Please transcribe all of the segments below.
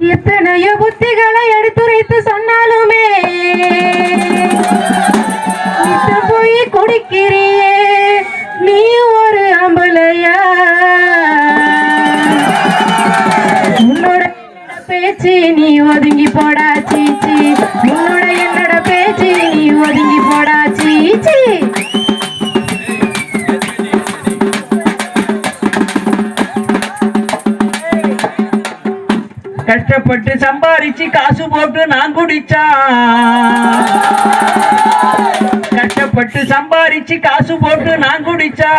எத்தனையோ புத்திகளை எடுத்துரைத்து சொன்னாலுமே போய் குடிக்கிறியே நீ ஒரு அம்பலையா? உன்னோட என்னோட பேச்சு நீ ஒதுங்கி போடா சீச்சி உன்னோட என்னோட பேச்சு நீ ஒதுங்கி போடா சீச்சி கஷ்டப்பட்டு சம்பாரிச்சு காசு போட்டு நான் குடிச்சா? கஷ்டப்பட்டு சம்பாரிச்சு காசு போட்டு நான் குடிச்சா?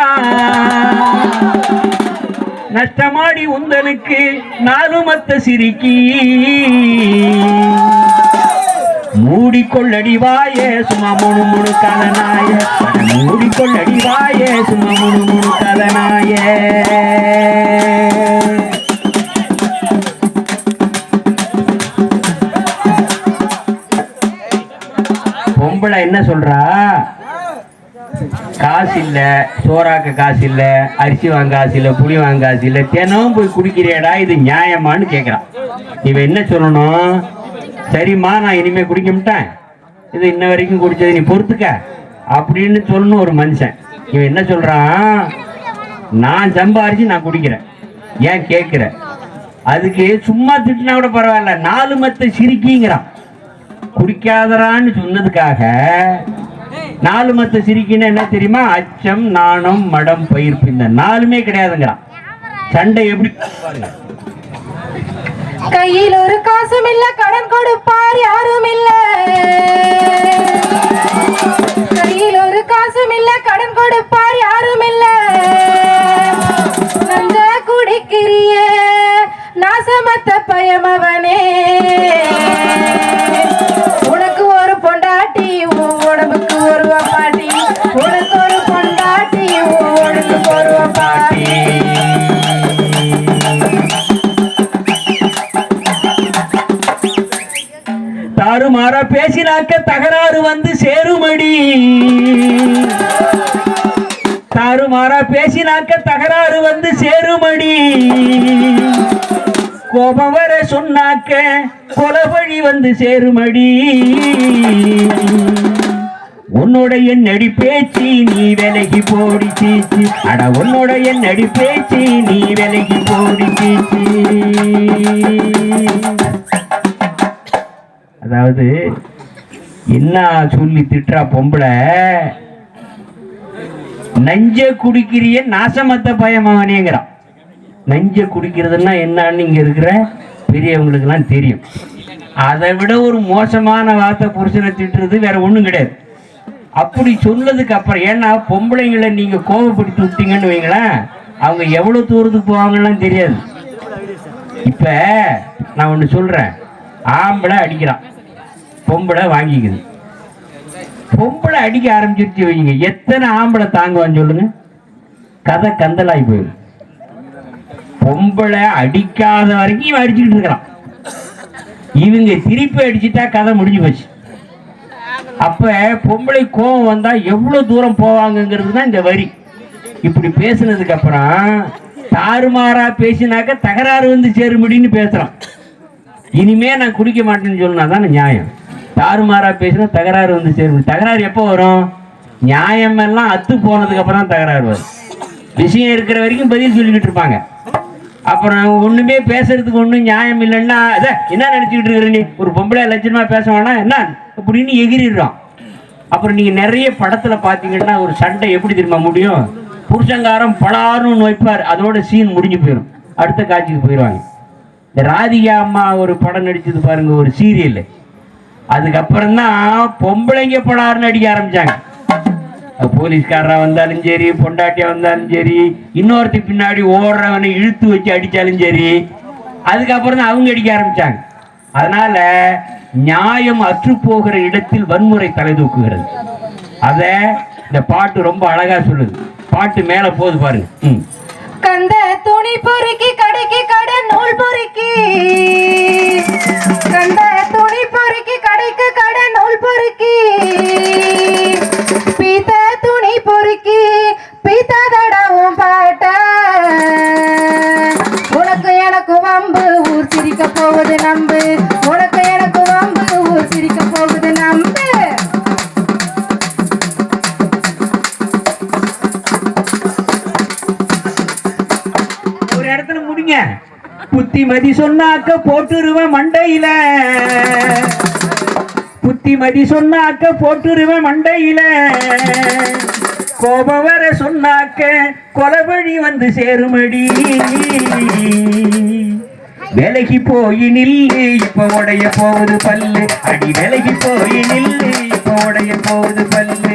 நஷ்டமாடி உந்தனுக்கு நாலு மத்த சிரிக்கி. மூடிக்கொள்ளடி வாயே சும்மா முழு முழு கலனாய. மூடிக்கொள்ளடி வாயே சும்மா முழு முழு கலனாய. காசு இல்ல சோறாக்க காசு இல்ல அரிசி வாங்க காசு இல்ல புளி வாங்க காசு இல்ல தினமும் போய் குடிக்கிறியடா இது நியாயமான்னு கேட்குறான் இவன் என்ன சொல்லணும்? சரிம்மா நான் இனிமேல் குடிக்க மாட்டேன். இது இன்ன வரைக்கும் குடிச்சது நீ பொறுத்துக்க. அப்படின்னு சொல்லணும் ஒரு மனுஷன். இவன் என்ன சொல்றான்? நான் சம்பாரிச்சு நான் குடிக்கிறேன். ஏன் கேட்கிற அதுக்கு சும்மா திட்டினா கூட பரவாயில்ல. நாலு மத்த சிரிக்கிங்கிறான். குடிக்காதரான்னு சொன்னதுக்காக நாலு மத்த சிரிக்கின்னு என்ன தெரியுமா? அச்சம் நாணம் மடம் பயிர்ப்பு இந்த நாலுமே கிடையாதுங்கிறான் சண்டை எப்படி கையில் ஒரு காசும் இல்ல கடன் கொடுப்பார் யாரும் இல்ல. கையில் ஒரு காசும் இல்ல கடன் கொடுப்பார் யாரும் இல்ல. நஞ்ச குடிக்கிறியே நாசமத்த பயமவனே மாற பேசினாக்க தகராறு வந்து சேருமடி. தாறுமாறா பேசினாக்க தகராறு வந்து சேருமடி. கோபம் வர சொன்னாக்க கொலவழி வந்து சேருமடி. உன்னுடைய நடி பேச்சு நீ விலகி போடி சீச்சு. அட உன்னுடைய நடி பேச்சு நீ விலகி போடி சீச்சு. அதாவது என்ன சொல்லி திட்டுறா பொம்பளை? நஞ்ச குடிக்கிறிய நாசமத்த பயமாவனேங்கிறான். நஞ்ச குடிக்கிறதுன்னா என்னன்னு இங்க இருக்கிற பெரியவங்களுக்கெல்லாம் தெரியும். அதை விட ஒரு மோசமான வார்த்தை புருஷனை திட்டுறது வேற ஒன்றும் கிடையாது. அப்படி சொன்னதுக்கு அப்புறம் ஏன்னா பொம்பளைங்களை நீங்க கோபப்படுத்தி விட்டீங்கன்னு வைங்களேன் அவங்க எவ்வளவு தூரத்துக்கு போவாங்கலாம் தெரியாது. இப்ப நான் ஒன்று சொல்றேன். ஆம்பளை அடிக்கிறான். பொம்பளை வாங்கிக்குது. பொம்பளை அடிக்க ஆரம்பிச்சிருச்சு வைங்க. எத்தனை ஆம்பளை தாங்குவான்னு சொல்லுங்க. கதை கந்தலாகி போயிடும். பொம்பளை அடிக்காத வரைக்கும் இவன் அடிச்சுக்கிட்டு இருக்கிறான் இவங்க திருப்பி அடிச்சுட்டா கதை முடிஞ்சு போச்சு. அப்ப பொம்பளை கோபம் வந்தா எவ்வளவு தூரம் போவாங்கங்கிறது தான் இந்த வரி. இப்படி பேசுனதுக்கு அப்புறம் தாறுமாறா பேசினாக்க தகராறு வந்து சேரும்படின்னு பேசுறான். இனிமே நான் குடிக்க மாட்டேன்னு சொன்னா தானே நியாயம். தாறுமாறா பேசினா தகராறு வந்து சேரும் தகராறு எப்போ வரும்? நியாயம் எல்லாம் அத்து போனதுக்கு அப்புறம் தான் தகராறு வரும். விஷயம் இருக்கிற வரைக்கும் பதில் சொல்லிக்கிட்டு இருப்பாங்க. அப்புறம் ஒண்ணுமே பேசுறதுக்கு ஒன்றும் நியாயம் இல்லைன்னா அதை என்ன நினச்சிக்கிட்டு இருக்கிற நீ? ஒரு பொம்பளை லட்சணமா பேச வேணாம் என்ன? அப்படின்னு எகிரிடுறோம். அப்புறம் நீங்க நிறைய படத்துல பாத்தீங்கன்னா ஒரு சண்டை எப்படி திரும்ப முடியும்? புருஷங்காரம் பலாரும் நோய்ப்பார் அதோட சீன் முடிஞ்சு போயிடும் அடுத்த காட்சிக்கு போயிடுவாங்க இந்த ராதிகா அம்மா ஒரு படம் நடிச்சது பாருங்க ஒரு சீரியல். அதுக்கப்புறம் தான் பொம்பளைங்க படாருன்னு அடிக்க ஆரம்பிச்சாங்க. போலீஸ்காரன் வந்தாலும் சரி பொண்டாட்டியா வந்தாலும் சரி இன்னொருத்தி பின்னாடி ஓடுறவனை இழுத்து வச்சு அடித்தாலும் சரி அதுக்கப்புறம் தான் அவங்க அடிக்க ஆரம்பிச்சாங்க. அதனால நியாயம் அற்று போகிற இடத்தில் வன்முறை தலை தூக்குகிறது. அத இந்த பாட்டு ரொம்ப அழகா சொல்லுது. பாட்டு மேல போகுது பாருங்க. ம். கந்த துணி பொறுக்கி கடைக்கு கடை நூல் பொறுக்கி. புத்திமதி சொன்னாக்க போட்டுருவேன் மண்டையில. புத்திமதி சொன்னாக்க போட்டுருவேன் மண்டையில. கோபம் வர சொன்னாக்க கொலபழி வந்து சேருமடி. விலகி போய் நில்லு இப்ப உடைய போகுது பல்லு. அடி விலகி போய் நில்லு இப்ப உடைய போகுது பல்லு.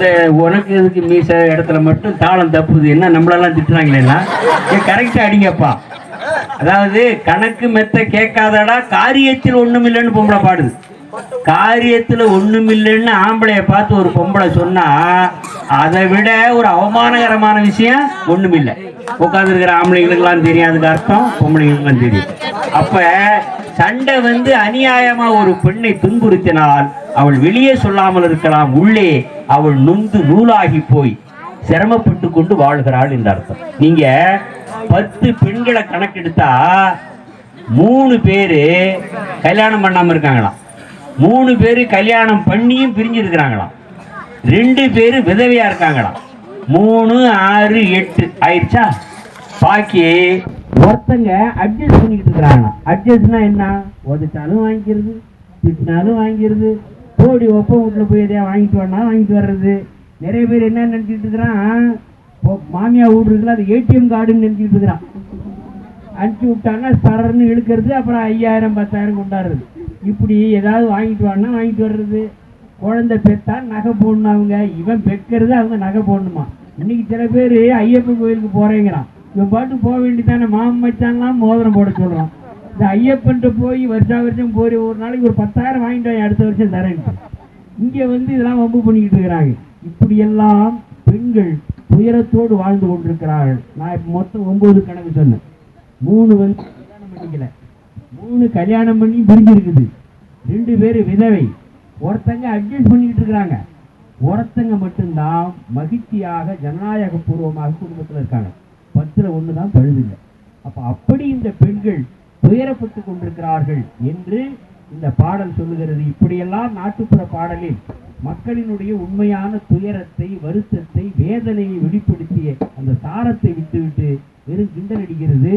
இந்த உனக்கு இதுக்கு மீச இடத்துல மட்டும் தாளம் தப்புது? என்ன நம்மளெல்லாம் திட்டுறாங்களேன்னா கரெக்டாக அடிங்கப்பா. அதாவது கணக்கு மெத்த கேட்காதடா காரியத்தில் ஒண்ணுமில்லைன்னு பொம்பளை பாடுது. காரியத்துல ஒண்ணுமில்லைன்னு ஆம்பளைய பார்த்து ஒரு பொம்பளை சொன்னா அதை விட ஒரு அவமானகரமான விஷயம் ஒண்ணுமில்லை. உட்காந்துருக்கிற ஆம்பளைங்களுக்கெல்லாம் தெரியும் அதுக்கு அர்த்தம் பொம்பளைங்களுக்கெல்லாம் தெரியும். அப்ப சண்டை வந்து அநியாயமா ஒரு பெண்ணை துன்புறுத்தினால் அவள் வெளியே சொல்லாமல் இருக்கலாம் உள்ளே அவள் நொந்து நூலாகி போய் சிரமப்பட்டு கொண்டு வாழ்கிறாள் என்று அர்த்தம். நீங்க பத்து பெண்களை கணக்கெடுத்தா மூணு பேரு கல்யாணம் பண்ணாம இருக்காங்களாம். மூணு பேரு கல்யாணம் பண்ணியும் பிரிஞ்சிருக்கிறாங்களாம். ரெண்டு பேரு விதவையா இருக்காங்களாம். மூணு ஆறு எட்டு. ஆயிடுச்சா? பாக்கி ஒருத்தங்க அட்ஜஸ்ட் பண்ணிக்கிட்டு இருக்கிறாங்க. அட்ஜஸ்ட்னா என்ன? உதச்சாலும் வாங்கிக்கிறது திட்டினாலும் வாங்கிக்கிறது போடி ஒப்ப வீட்டில் போய் எதையா வாங்கிட்டு வரனா வாங்கிட்டு வர்றது. நிறைய பேர் என்ன நினச்சிட்டு இருக்கிறான்? மாமியார் மாமியா வீடு இருக்குல்ல அது ஏடிஎம் கார்டுன்னு நினச்சிட்டு இருக்கிறான். அனுப்பிச்சி விட்டாங்கன்னா சரன்னு இழுக்கிறது அப்புறம் ஐயாயிரம் பத்தாயிரம் கொண்டாடுறது. இப்படி ஏதாவது வாங்கிட்டு வானா வாங்கிட்டு வர்றது. குழந்தை பெத்தா நகை போடணும் அவங்க. இவன் பெக்கிறது அவங்க நகை போடணுமா? இன்னைக்கு சில பேர் ஐயப்பன் கோயிலுக்கு போகிறேங்கிறான் இவன் பாட்டு போக வேண்டியதானே மாமச்சான்லாம் மோதிரம் போட சொல்கிறான் இந்த ஐயப்பன்ட்டு போய் வருஷா வருஷம் போய் ஒரு நாளைக்கு ஒரு பத்தாயிரம் வாங்கிட்டு வாங்க அடுத்த வருஷம் தரேன். இங்கே வந்து இதெல்லாம் வம்பு பண்ணிக்கிட்டு இருக்கிறாங்க. இப்படியெல்லாம் பெண்கள் துயரத்தோடு வாழ்ந்து கொண்டிருக்கிறார்கள். நான் இப்போ மொத்தம் ஒன்பது கணக்கு சொன்னேன். மூணு வந்து கல்யாணம் பண்ணிக்கல. மூணு கல்யாணம் பண்ணி பிரிஞ்சிருக்குது. ரெண்டு பேர் விதவை. ஒருத்தங்க அட்ஜஸ்ட் பண்ணிக்கிட்டு இருக்கிறாங்க. ஒருத்தங்க மட்டும்தான் மகிழ்ச்சியாக ஜனநாயக பூர்வமாக குடும்பத்தில் இருக்காங்க. பத்தில் ஒன்று தான் பழுதில்லை அப்போ அப்படி இந்த பெண்கள் துயரப்பட்டு கொண்டிருக்கிறார்கள் என்று இந்த பாடல் சொல்லுகிறது. இப்படியெல்லாம் நாட்டுப்புற பாடலில் மக்களினுடைய உண்மையான துயரத்தை வருத்தத்தை வேதனையை வெளிப்படுத்திய அந்த சாரத்தை விட்டுவிட்டு வெறும் கிண்டல் அடிக்கிறது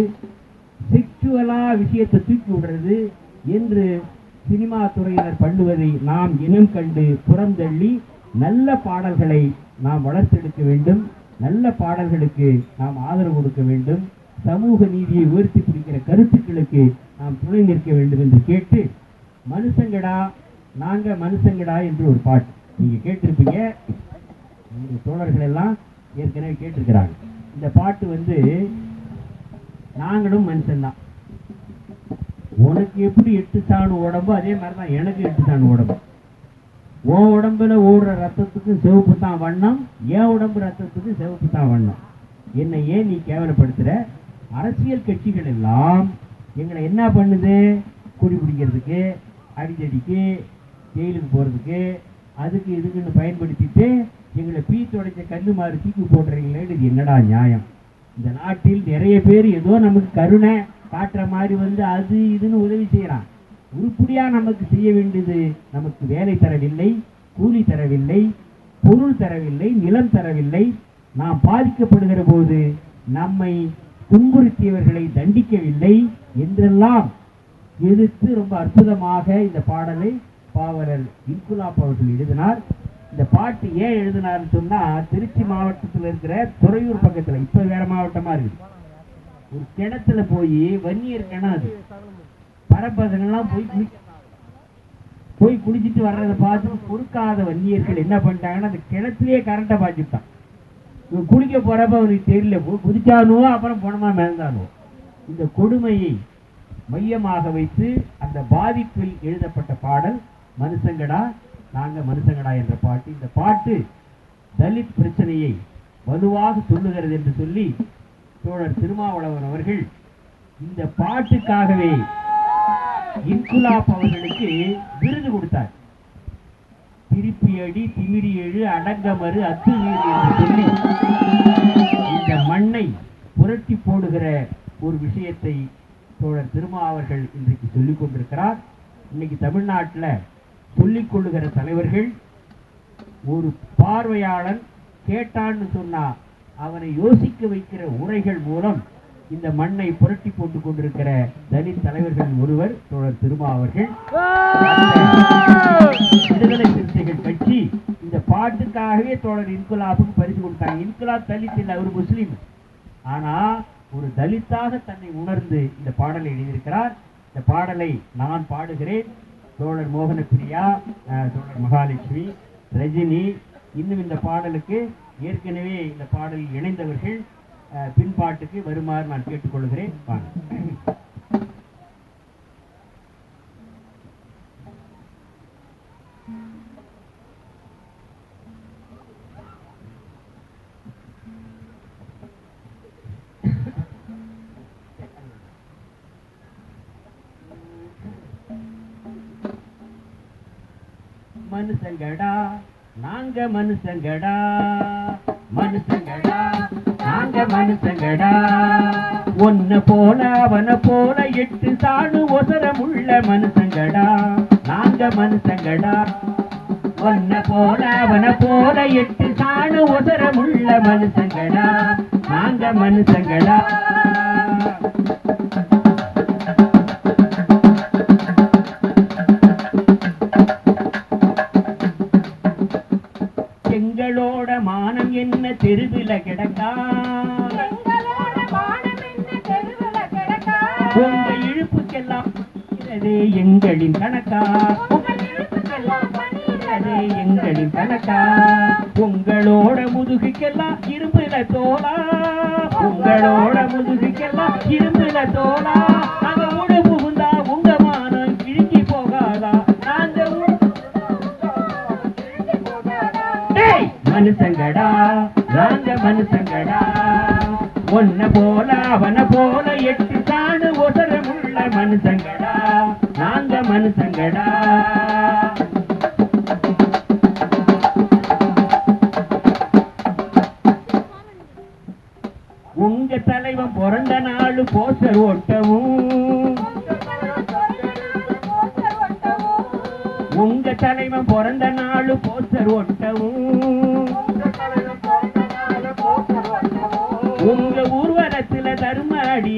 விஷயத்தை தூக்கி விடுறது என்று சினிமா துறையினர் பண்ணுவதை நாம் இனம் கண்டு புறந்தள்ளி நல்ல பாடல்களை நாம் வளர்த்தெடுக்க வேண்டும். நல்ல பாடல்களுக்கு நாம் ஆதரவு கொடுக்க வேண்டும். சமூக நீதியை உயர்த்தி பிடிக்கிற கருத்துக்களுக்கு நாம் துணை நிற்க வேண்டும் என்று கேட்டு மனுஷங்கடா நாங்க மனுஷங்கடா என்று ஒரு பாட்டு நீங்க கேட்டிருப்பீங்க. உங்க தோழர்கள் எல்லாம் ஏற்கனவே கேட்டிருக்கிறாங்க. இந்த பாட்டு வந்து நாங்களும் மனுஷன்தான். உனக்கு எப்படி எட்டு சாணு உடம்போ அதே மாதிரி தான் எனக்கு எட்டு சாணு உடம்பு. உன் உடம்புல ஓடுற ரத்தத்துக்கு சிவப்பு தான் வண்ணம் என் உடம்பு ரத்தத்துக்கு சிவப்பு தான் வண்ணம். என்னை ஏன் நீ கேவலப்படுத்துகிற அரசியல் கட்சிகள் எல்லாம் எங்களை என்ன பண்ணுது? குடி பிடிக்கிறதுக்கு அடிதடிக்கு ஜெயிலுக்கு போகிறதுக்கு அதுக்கு இதுக்குன்னு பயன்படுத்திட்டு எங்களை பீ துடைச்ச கல்லு மாதிரி தீக்கு போடுறீங்களேன்னு இது என்னடா நியாயம்? இந்த நாட்டில் நிறைய பேர் ஏதோ நமக்கு கருணை காட்டுற மாதிரி வந்து அது இதுன்னு உதவி செய்கிறான் உருப்படியாக நமக்கு செய்ய வேண்டியது நமக்கு வேலை தரவில்லை கூலி தரவில்லை பொருள் தரவில்லை நிலம் தரவில்லை. நாம் பாதிக்கப்படுகிற போது நம்மை துன்புறுத்தியவர்களை தண்டிக்கவில்லை என்றெல்லாம் எதிர்த்து ரொம்ப அற்புதமாக இந்த பாடலை பாவலர் இன்குலாப் அவர்கள் எழுதினார். இந்த பாட்டு ஏன் எழுதினார்னு சொன்னா திருச்சி மாவட்டத்தில் இருக்கிற துறையூர் பக்கத்துல இப்ப வேற மாவட்டமா இருக்கு. ஒரு கிணத்துல போய் வன்னியர் கிணம் அது. பரப்பசங்கள்லாம் போய் குளி போய் குளிச்சுட்டு வர்றதை பார்த்து பொறுக்காத வன்னியர்கள் என்ன பண்ணிட்டாங்கன்னா அந்த கிணத்துலயே கரண்ட்டை பாய்ச்சிட்டான். இவன் குளிக்க போறப்ப அவனுக்கு தெரியல குதிச்சானுவோ அப்புறம் போனமா மிதந்தானுவோ இந்த கொடுமையை மையமாக வைத்து அந்த பாதிப்பில் எழுதப்பட்ட பாடல் மனுஷங்கடா நாங்க மனுஷங்கடா என்ற பாட்டு. இந்த பாட்டு தலித் பிரச்சனையை வலுவாக சொல்லுகிறது என்று சொல்லி தோழர் திருமாவளவன் அவர்கள் இந்த பாட்டுக்காகவே இன்குலாப் அவர்களுக்கு விருது கொடுத்தார். திருப்பி அடி திமிரி எழு அடங்கமறு அத்துமீறி என்று சொல்லி இந்த மண்ணை புரட்டி போடுகிற ஒரு விஷயத்தை தோழர் திருமா அவர்கள் இன்றைக்கு சொல்லிக் கொண்டிருக்கிறார். இன்னைக்கு தமிழ்நாட்டில் சொல்லிக் கொள்ளுகிற தலைவர்கள் ஒரு பார்வையாளன் கேட்டான்னு சொன்னா அவனை யோசிக்க வைக்கிற உரைகள் மூலம் இந்த மண்ணை புரட்டி போட்டுக் கொண்டிருக்கிற தலித் தலைவர்கள் ஒருவர் தோழர் திருமா அவர்கள். விடுதலை சிறுத்தைகள் கட்சி இந்த பாட்டுக்காகவே தோழர் இன்குலாபுக்கு பரிசு கொடுத்தாங்க. இன்குலாப் தலித் இல்லை அவர் முஸ்லீம். ஆனா ஒரு தலித்தாக தன்னை உணர்ந்து இந்த பாடலை எழுதியிருக்கிறார். இந்த பாடலை நான் பாடுகிறேன். தோழர் மோகன பிரியா அஹ், தோழர் மகாலட்சுமி ரஜினி இன்னும் இந்த பாடலுக்கு ஏற்கனவே இந்த பாடலில் இணைந்தவர்கள் பின்பாட்டுக்கு வருமாறு நான் கேட்டுக்கொள்கிறேன். வாங்க. மனுஷங்கடா நாங்க மனுஷங்கடா மனுஷங்கடா. நாங்க மனுஷங்கடா ஒன்னு போல அவன போல எட்டு சாணு ஒசரம் உள்ள மனுஷங்கடா நாங்க மனுஷங்கடா ஒன்ன போல அவன போல எட்டு சாணு ஒசரமுள்ள மனுஷங்கடா நாங்க மனுஷங்கடா எங்களோட மானம் என்ன தெருவில கிடக்கா? கணக்கா உங்கள் எங்களின் கணக்கா உங்களோட முதுகுக்கெல்லாம் இரும்புல தோலா? உங்களோட முதுகுக்கெல்லாம் இரும்புல தோலா? நாங்க ஊடு புகுந்தா உங்க மானம் கிழிஞ்சி போகாதா? நாங்க மனுஷங்கடா. நாங்க மனுஷங்கடா. ஒன்ன போல அவன போல எட்டு மனுஷங்கடா நாங்க மனுஷங்கடா உங்க தலைவன் பிறந்த நாள் போஸ்டர் ஓட்டவும் உங்க தலைவன் பிறந்த நாள் போஸ்டர் ஒட்டவும்.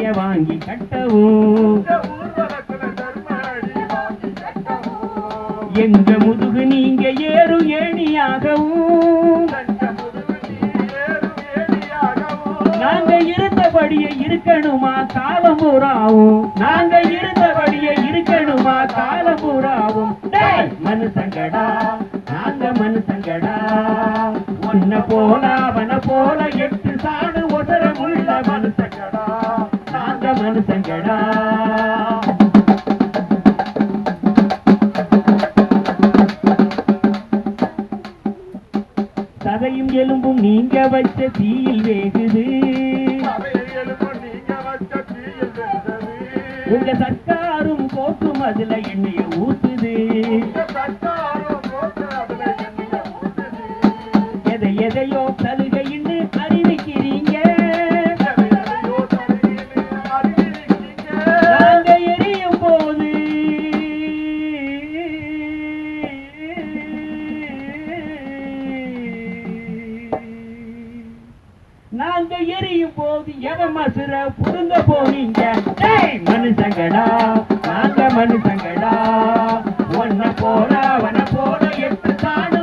அடிய வாங்கி கட்டவும். எங்க முதுகு நீங்க ஏறு ஏணியாகவும். நாங்க இருந்தபடியே இருக்கணுமா காலம் பூராவும் நாங்க இருந்தபடியே இருக்கணுமா காலம் பூராவும் மனுஷங்கடா நாங்க மனுஷங்கடா உன்ன போல அவன போல நாங்க மனுஷங்கடா சதையும் எலும்பும் நீங்க வச்ச தீயில் வேகுது. உங்க சர்க்காரும் கோக்கும் அதுல எண்ணெய நாங்க எரியும் போது எவ மசுர புடுங்க போனீங்க? மனுஷங்கடா நாங்க மனுஷங்கடா ஒன்ன போல அவன போல எட்டு தான்